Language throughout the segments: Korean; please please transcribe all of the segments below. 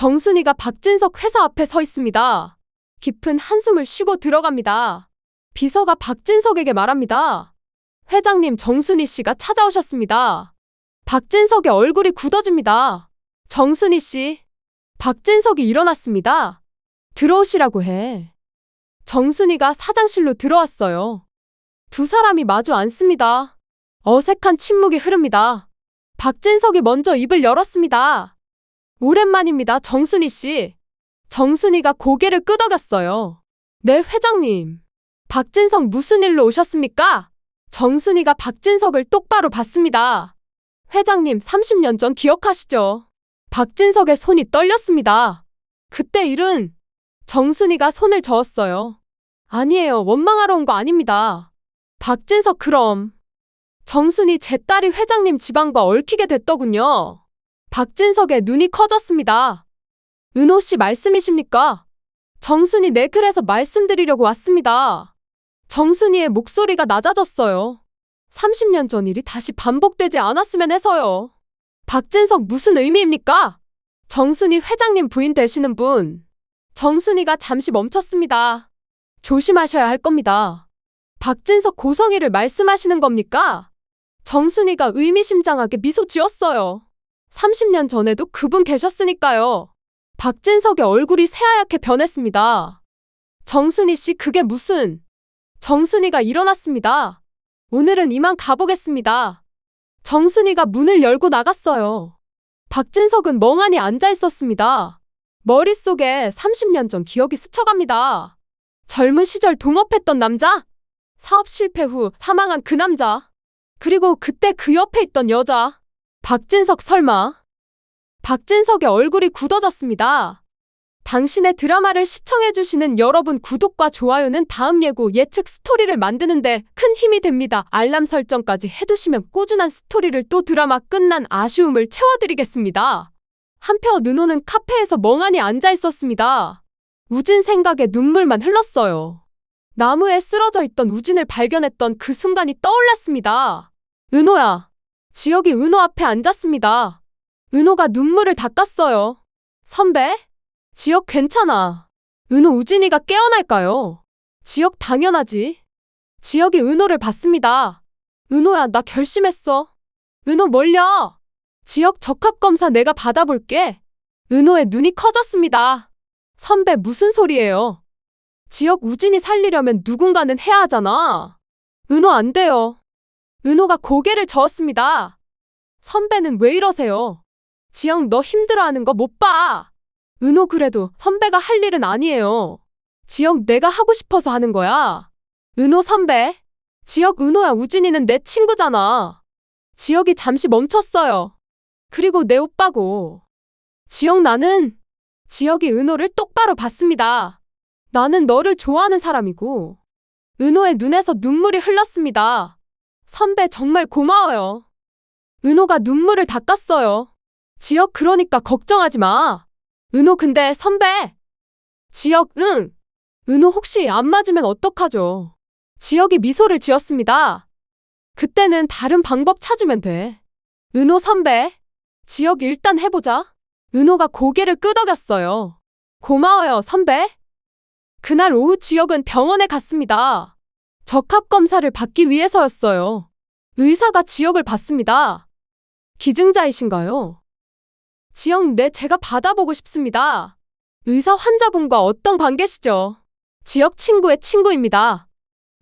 정순이가 박진석 회사 앞에 서 있습니다. 깊은 한숨을 쉬고 들어갑니다. 비서가 박진석에게 말합니다. 회장님 정순이 씨가 찾아오셨습니다. 박진석의 얼굴이 굳어집니다. 정순이 씨, 박진석이 일어났습니다. 들어오시라고 해. 정순이가 사장실로 들어왔어요. 두 사람이 마주 앉습니다. 어색한 침묵이 흐릅니다. 박진석이 먼저 입을 열었습니다. 오랜만입니다, 정순이 씨. 정순이가 고개를 끄덕였어요. 네, 회장님. 박진석 무슨 일로 오셨습니까? 정순이가 박진석을 똑바로 봤습니다. 회장님 30년 전 기억하시죠? 박진석의 손이 떨렸습니다. 그때 일은 정순이가 손을 저었어요. 아니에요. 원망하러 온 거 아닙니다. 박진석 그럼. 정순이 제 딸이 회장님 집안과 얽히게 됐더군요. 박진석의 눈이 커졌습니다. 은호 씨 말씀이십니까? 정순이 네 그래서 말씀드리려고 왔습니다. 정순이의 목소리가 낮아졌어요. 30년 전 일이 다시 반복되지 않았으면 해서요. 박진석 무슨 의미입니까? 정순이 회장님 부인 되시는 분. 정순이가 잠시 멈췄습니다. 조심하셔야 할 겁니다. 박진석 고성이를 말씀하시는 겁니까? 정순이가 의미심장하게 미소 지었어요. 30년 전에도 그분 계셨으니까요. 박진석의 얼굴이 새하얗게 변했습니다. 정순이 씨 그게 무슨... 정순이가 일어났습니다. 오늘은 이만 가보겠습니다. 정순이가 문을 열고 나갔어요. 박진석은 멍하니 앉아 있었습니다. 머릿속에 30년 전 기억이 스쳐갑니다. 젊은 시절 동업했던 남자? 사업 실패 후 사망한 그 남자. 그리고 그때 그 옆에 있던 여자. 박진석 설마. 박진석의 얼굴이 굳어졌습니다. 당신의 드라마를 시청해주시는 여러분 구독과 좋아요는 다음 예고 예측 스토리를 만드는데 큰 힘이 됩니다. 알람 설정까지 해두시면 꾸준한 스토리를 또 드라마 끝난 아쉬움을 채워드리겠습니다. 한편 은호는 카페에서 멍하니 앉아 있었습니다. 우진 생각에 눈물만 흘렀어요. 나무에 쓰러져 있던 우진을 발견했던 그 순간이 떠올랐습니다. 은호야. 지혁이 은호 앞에 앉았습니다. 은호가 눈물을 닦았어요. 선배? 지혁 괜찮아. 은호 우진이가 깨어날까요? 지혁 당연하지. 지혁이 은호를 봤습니다. 은호야, 나 결심했어. 은호 멀려. 지혁 적합검사 내가 받아볼게. 은호의 눈이 커졌습니다. 선배 무슨 소리예요? 지혁 우진이 살리려면 누군가는 해야 하잖아. 은호 안 돼요. 은호가 고개를 저었습니다. 선배는 왜 이러세요? 지영 너 힘들어하는 거 못 봐. 은호 그래도 선배가 할 일은 아니에요. 지영 내가 하고 싶어서 하는 거야. 은호 선배. 지혁 은호야 우진이는 내 친구잖아. 지혁이 잠시 멈췄어요. 그리고 내 오빠고. 지혁 나는 지혁이 은호를 똑바로 봤습니다. 나는 너를 좋아하는 사람이고. 은호의 눈에서 눈물이 흘렀습니다. 선배 정말 고마워요. 은호가 눈물을 닦았어요. 지혁 그러니까 걱정하지 마. 은호 근데 선배. 지혁 응. 은호 혹시 안 맞으면 어떡하죠? 지혁이 미소를 지었습니다. 그때는 다른 방법 찾으면 돼. 은호 선배. 지혁 일단 해보자. 은호가 고개를 끄덕였어요. 고마워요 선배. 그날 오후 지혁은 병원에 갔습니다. 적합 검사를 받기 위해서였어요. 의사가 지혁을 봤습니다. 기증자이신가요? 지영, 네, 제가 받아보고 싶습니다. 의사 환자분과 어떤 관계시죠? 지역 친구의 친구입니다.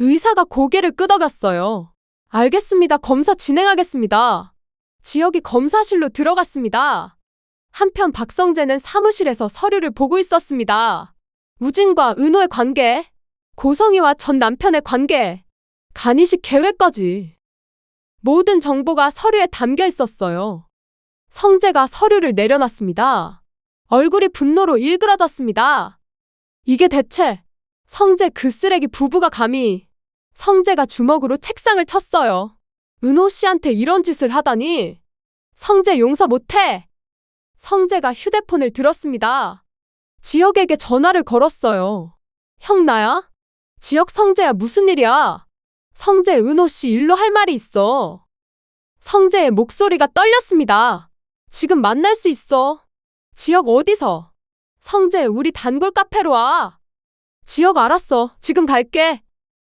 의사가 고개를 끄덕였어요. 알겠습니다. 검사 진행하겠습니다. 지역이 검사실로 들어갔습니다. 한편 박성재는 사무실에서 서류를 보고 있었습니다. 우진과 은호의 관계, 고성이와 전 남편의 관계, 간이식 계획까지. 모든 정보가 서류에 담겨 있었어요. 성재가 서류를 내려놨습니다. 얼굴이 분노로 일그러졌습니다. 이게 대체 성재 그 쓰레기 부부가 감히 성재가 주먹으로 책상을 쳤어요. 은호 씨한테 이런 짓을 하다니 성재 용서 못해. 성재가 휴대폰을 들었습니다. 지혁에게 전화를 걸었어요. 형 나야? 지혁 성재야 무슨 일이야? 성재 은호 씨 일로 할 말이 있어. 성재의 목소리가 떨렸습니다. 지금 만날 수 있어. 지역 어디서? 성재, 우리 단골 카페로 와. 지역 알았어. 지금 갈게.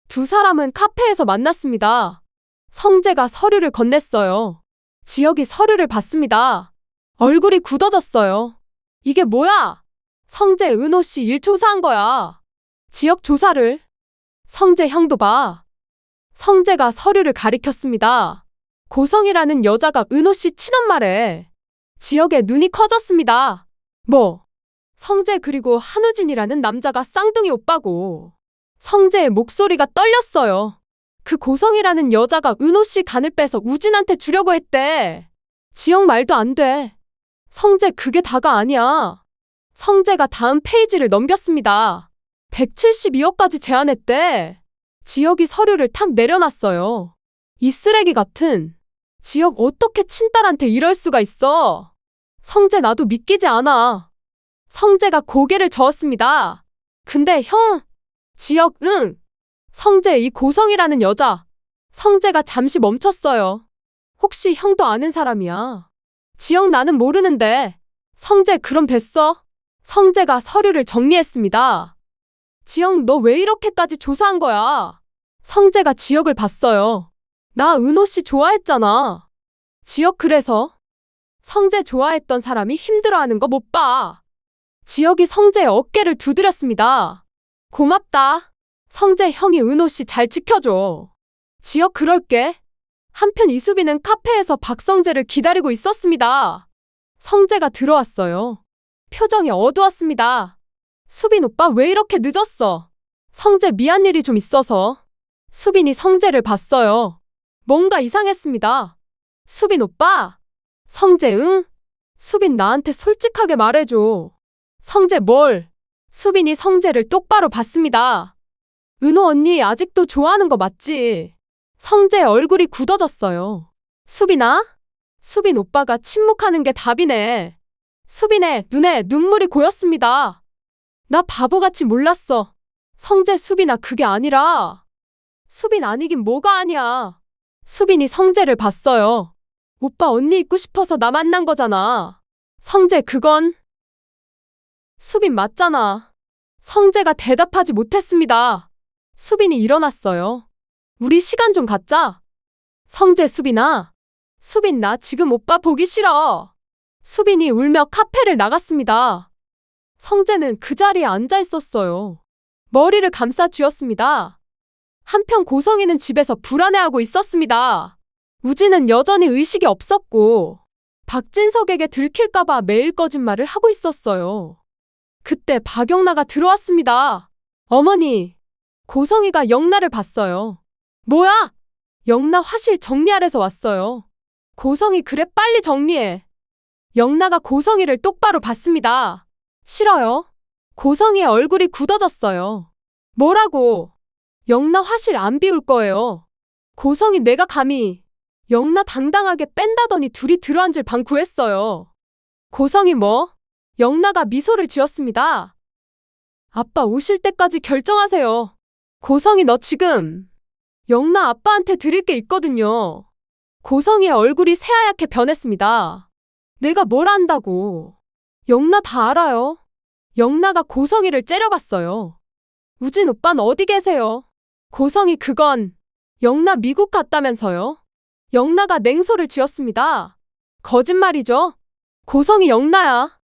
두 사람은 카페에서 만났습니다. 성재가 서류를 건넸어요. 지역이 서류를 받습니다. 얼굴이 굳어졌어요. 이게 뭐야? 성재, 은호 씨 일 조사한 거야. 지역 조사를. 성재 형도 봐. 성재가 서류를 가리켰습니다. 고성이라는 여자가 은호 씨 친엄마래. 지역에 눈이 커졌습니다. 뭐? 성재 그리고 한우진이라는 남자가 쌍둥이 오빠고. 성재의 목소리가 떨렸어요. 그 고성이라는 여자가 은호 씨 간을 빼서 우진한테 주려고 했대. 지역 말도 안 돼. 성재 그게 다가 아니야. 성재가 다음 페이지를 넘겼습니다. 172억까지 제안했대. 지역이 서류를 탁 내려놨어요. 이 쓰레기 같은. 지역 어떻게 친딸한테 이럴 수가 있어? 성재 나도 믿기지 않아. 성재가 고개를 저었습니다. 근데 형, 지역 응. 성재 이 고성이라는 여자. 성재가 잠시 멈췄어요. 혹시 형도 아는 사람이야? 지역 나는 모르는데. 성재 그럼 됐어. 성재가 서류를 정리했습니다. 지영, 너 왜 이렇게까지 조사한 거야? 성재가 지역을 봤어요. 나 은호 씨 좋아했잖아. 지역 그래서? 성재 좋아했던 사람이 힘들어하는 거 못 봐. 지역이 성재의 어깨를 두드렸습니다. 고맙다. 성재 형이 은호 씨 잘 지켜줘. 지역 그럴게. 한편 이수빈은 카페에서 박성재를 기다리고 있었습니다. 성재가 들어왔어요. 표정이 어두웠습니다. 수빈 오빠 왜 이렇게 늦었어? 성재 미안 일이 좀 있어서. 수빈이 성재를 봤어요. 뭔가 이상했습니다. 수빈 오빠? 성재 응? 수빈 나한테 솔직하게 말해줘. 성재 뭘? 수빈이 성재를 똑바로 봤습니다. 은호 언니 아직도 좋아하는 거 맞지? 성재 얼굴이 굳어졌어요. 수빈아? 수빈 오빠가 침묵하는 게 답이네. 수빈의 눈에 눈물이 고였습니다. 나 바보같이 몰랐어. 성재 수빈아 그게 아니라. 수빈 아니긴 뭐가 아니야. 수빈이 성재를 봤어요. 오빠 언니 있고 싶어서 나 만난 거잖아. 성재 그건. 수빈 맞잖아. 성재가 대답하지 못했습니다. 수빈이 일어났어요. 우리 시간 좀 갖자. 성재 수빈아. 수빈 나 지금 오빠 보기 싫어. 수빈이 울며 카페를 나갔습니다. 성재는 그 자리에 앉아 있었어요. 머리를 감싸 쥐었습니다. 한편 고성이는 집에서 불안해하고 있었습니다. 우진은 여전히 의식이 없었고, 박진석에게 들킬까봐 매일 거짓말을 하고 있었어요. 그때 박영나가 들어왔습니다. 어머니, 고성이가 영나를 봤어요. 뭐야? 영나 화실 정리하래서 왔어요. 고성이 그래 빨리 정리해. 영나가 고성이를 똑바로 봤습니다. 싫어요. 고성이의 얼굴이 굳어졌어요. 뭐라고? 영나 화실 안 비울 거예요. 고성이 내가 감히 영나 당당하게 뺀다더니 둘이 들어앉을 방 구했어요. 고성이 뭐? 영나가 미소를 지었습니다. 아빠 오실 때까지 결정하세요. 고성이 너 지금 영나 아빠한테 드릴 게 있거든요. 고성이의 얼굴이 새하얗게 변했습니다. 내가 뭘 안다고. 영나 다 알아요. 영나가 고성이를 째려봤어요. 우진 오빤 어디 계세요? 고성이 그건 영나 미국 갔다면서요? 영나가 냉소를 지었습니다. 거짓말이죠? 고성이 영나야.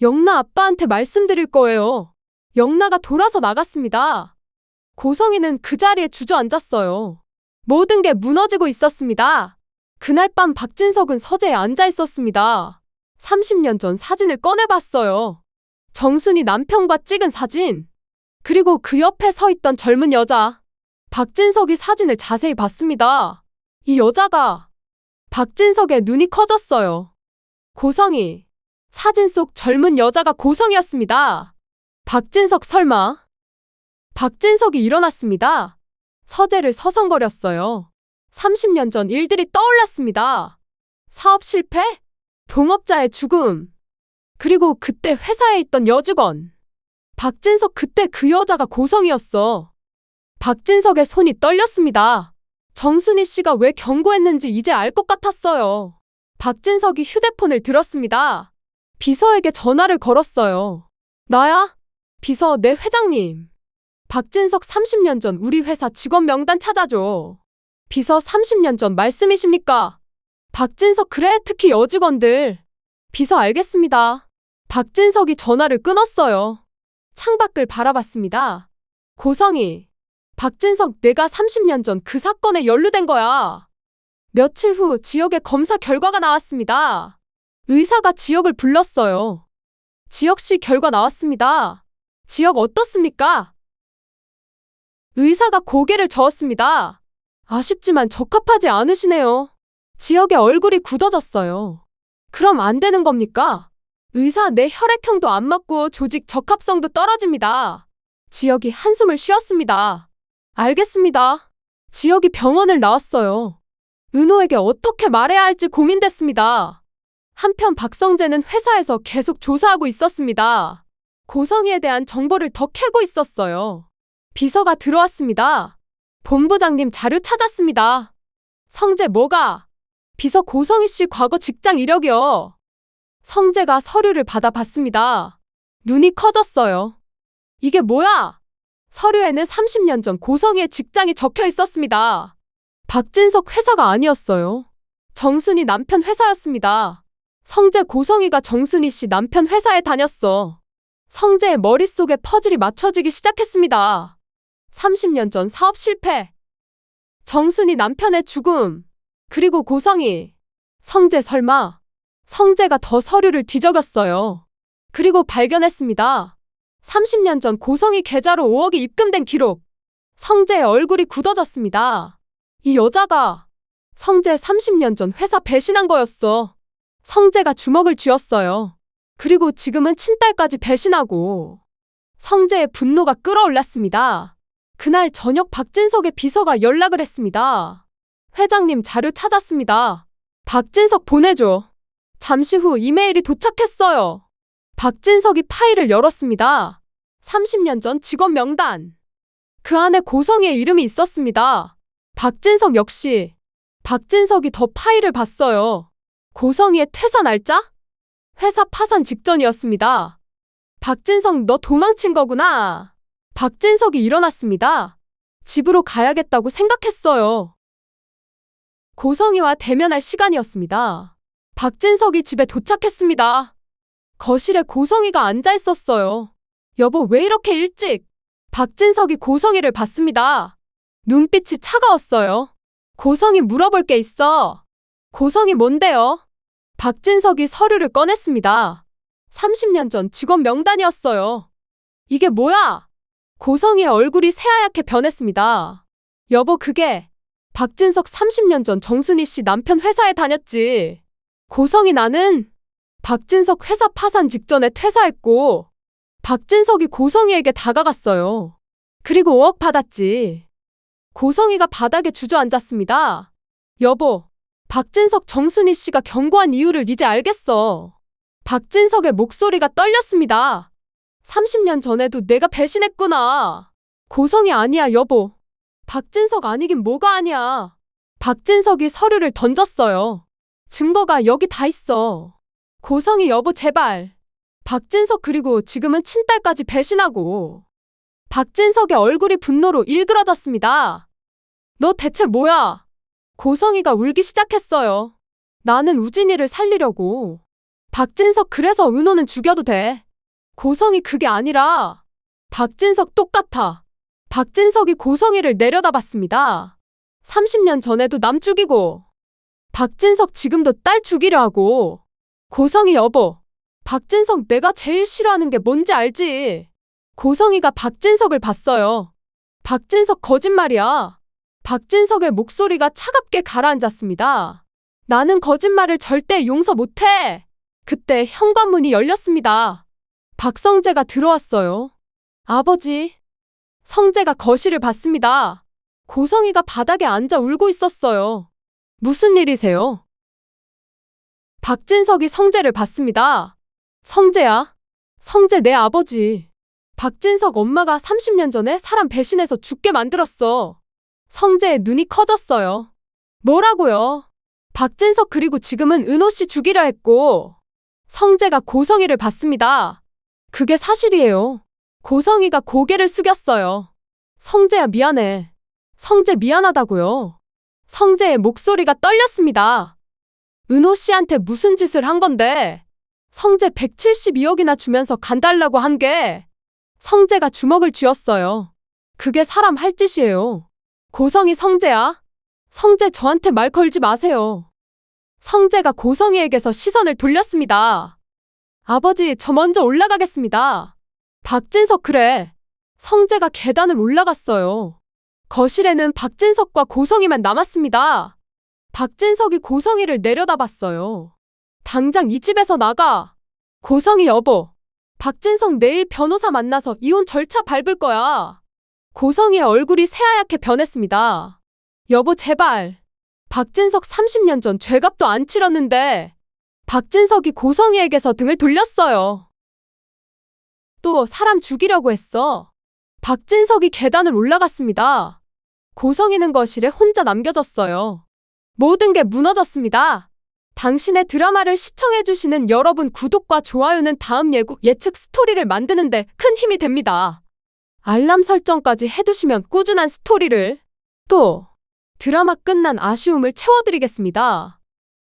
영나 아빠한테 말씀드릴 거예요. 영나가 돌아서 나갔습니다. 고성이는 그 자리에 주저앉았어요. 모든 게 무너지고 있었습니다. 그날 밤 박진석은 서재에 앉아 있었습니다. 30년 전 사진을 꺼내봤어요. 정순이 남편과 찍은 사진. 그리고 그 옆에 서 있던 젊은 여자. 박진석이 사진을 자세히 봤습니다. 이 여자가 박진석의 눈이 커졌어요. 고성이. 사진 속 젊은 여자가 고성이었습니다. 박진석 설마. 박진석이 일어났습니다. 서재를 서성거렸어요. 30년 전 일들이 떠올랐습니다. 사업 실패? 동업자의 죽음. 그리고 그때 회사에 있던 여직원. 박진석 그때 그 여자가 고성이었어. 박진석의 손이 떨렸습니다. 정순희 씨가 왜 경고했는지 이제 알 것 같았어요. 박진석이 휴대폰을 들었습니다. 비서에게 전화를 걸었어요. 나야? 비서 내 회장님. 박진석 30년 전 우리 회사 직원 명단 찾아줘. 비서 30년 전 말씀이십니까? 박진석 그래 특히 여직원들. 비서 알겠습니다. 박진석이 전화를 끊었어요. 창밖을 바라봤습니다. 고성이. 박진석 내가 30년 전 그 사건에 연루된 거야. 며칠 후 지역의 검사 결과가 나왔습니다. 의사가 지역을 불렀어요. 지역시 결과 나왔습니다. 지역 어떻습니까? 의사가 고개를 저었습니다. 아쉽지만 적합하지 않으시네요. 지역의 얼굴이 굳어졌어요. 그럼 안 되는 겁니까? 의사 내 혈액형도 안 맞고 조직 적합성도 떨어집니다. 지역이 한숨을 쉬었습니다. 알겠습니다. 지역이 병원을 나왔어요. 은호에게 어떻게 말해야 할지 고민됐습니다. 한편 박성재는 회사에서 계속 조사하고 있었습니다. 고성이에 대한 정보를 더 캐고 있었어요. 비서가 들어왔습니다. 본부장님 자료 찾았습니다. 성재 뭐가? 비서 고성희 씨 과거 직장 이력이요. 성재가 서류를 받아봤습니다. 눈이 커졌어요. 이게 뭐야? 서류에는 30년 전 고성희의 직장이 적혀 있었습니다. 박진석 회사가 아니었어요. 정순이 남편 회사였습니다. 성재 고성희가 정순이 씨 남편 회사에 다녔어. 성재의 머릿속에 퍼즐이 맞춰지기 시작했습니다. 30년 전 사업 실패. 정순이 남편의 죽음. 그리고 고성희. 성재 설마. 성재가 더 서류를 뒤적였어요. 그리고 발견했습니다. 30년 전 고성희 계좌로 5억이 입금된 기록. 성재의 얼굴이 굳어졌습니다. 이 여자가 성재 30년 전 회사 배신한 거였어. 성재가 주먹을 쥐었어요. 그리고 지금은 친딸까지 배신하고. 성재의 분노가 끌어올랐습니다. 그날 저녁 박진석의 비서가 연락을 했습니다. 회장님 자료 찾았습니다. 박진석 보내줘. 잠시 후 이메일이 도착했어요. 박진석이 파일을 열었습니다. 30년 전 직원 명단. 그 안에 고성희의 이름이 있었습니다. 박진석 역시. 박진석이 더 파일을 봤어요. 고성희의 퇴사 날짜? 회사 파산 직전이었습니다. 박진석 너 도망친 거구나. 박진석이 일어났습니다. 집으로 가야겠다고 생각했어요. 고성희와 대면할 시간이었습니다. 박진석이 집에 도착했습니다. 거실에 고성희가 앉아 있었어요. 여보, 왜 이렇게 일찍? 박진석이 고성희를 봤습니다. 눈빛이 차가웠어요. 고성희 물어볼 게 있어. 고성희 뭔데요? 박진석이 서류를 꺼냈습니다. 30년 전 직원 명단이었어요. 이게 뭐야? 고성희의 얼굴이 새하얗게 변했습니다. 여보, 그게 박진석 30년 전 정순희 씨 남편 회사에 다녔지. 고성희 나는 박진석 회사 파산 직전에 퇴사했고, 박진석이 고성희에게 다가갔어요. 그리고 5억 받았지. 고성희가 바닥에 주저앉았습니다. 여보, 박진석 정순희 씨가 경고한 이유를 이제 알겠어. 박진석의 목소리가 떨렸습니다. 30년 전에도 내가 배신했구나. 고성이 아니야, 여보. 박진석 아니긴 뭐가 아니야. 박진석이 서류를 던졌어요. 증거가 여기 다 있어. 고성이 여보 제발. 박진석 그리고 지금은 친딸까지 배신하고. 박진석의 얼굴이 분노로 일그러졌습니다. 너 대체 뭐야? 고성이가 울기 시작했어요. 나는 우진이를 살리려고. 박진석 그래서 은호는 죽여도 돼. 고성이 그게 아니라 박진석 똑같아. 박진석이 고성이를 내려다봤습니다. 30년 전에도 남 죽이고 박진석 지금도 딸 죽이려 하고 고성이 여보 박진석 내가 제일 싫어하는 게 뭔지 알지? 고성이가 박진석을 봤어요. 박진석 거짓말이야. 박진석의 목소리가 차갑게 가라앉았습니다. 나는 거짓말을 절대 용서 못해. 그때 현관문이 열렸습니다. 박성재가 들어왔어요. 아버지. 성재가 거실을 봤습니다. 고성이가 바닥에 앉아 울고 있었어요. 무슨 일이세요? 박진석이 성재를 봤습니다. 성재야. 성재 내 아버지. 박진석 엄마가 30년 전에 사람 배신해서 죽게 만들었어. 성재의 눈이 커졌어요. 뭐라고요? 박진석 그리고 지금은 은호 씨 죽이려 했고 성재가 고성이를 봤습니다. 그게 사실이에요. 고성이가 고개를 숙였어요. 성재야 미안해. 성재 미안하다고요. 성재의 목소리가 떨렸습니다. 은호 씨한테 무슨 짓을 한 건데? 성재 172억이나 주면서 간달라고 한 게 성재가 주먹을 쥐었어요. 그게 사람 할 짓이에요. 고성이 성재야? 성재 저한테 말 걸지 마세요. 성재가 고성이에게서 시선을 돌렸습니다. 아버지, 저 먼저 올라가겠습니다. 박진석 그래. 성재가 계단을 올라갔어요. 거실에는 박진석과 고성이만 남았습니다. 박진석이 고성이를 내려다봤어요. 당장 이 집에서 나가. 고성이 여보. 박진석 내일 변호사 만나서 이혼 절차 밟을 거야. 고성이의 얼굴이 새하얗게 변했습니다. 여보 제발. 박진석 30년 전 죄값도 안 치렀는데 박진석이 고성이에게서 등을 돌렸어요. 또 사람 죽이려고 했어. 박진석이 계단을 올라갔습니다. 고성이는 거실에 혼자 남겨졌어요. 모든 게 무너졌습니다. 당신의 드라마를 시청해주시는 여러분 구독과 좋아요는 다음 예고, 예측 스토리를 만드는데 큰 힘이 됩니다. 알람 설정까지 해두시면 꾸준한 스토리를 또 드라마 끝난 아쉬움을 채워드리겠습니다.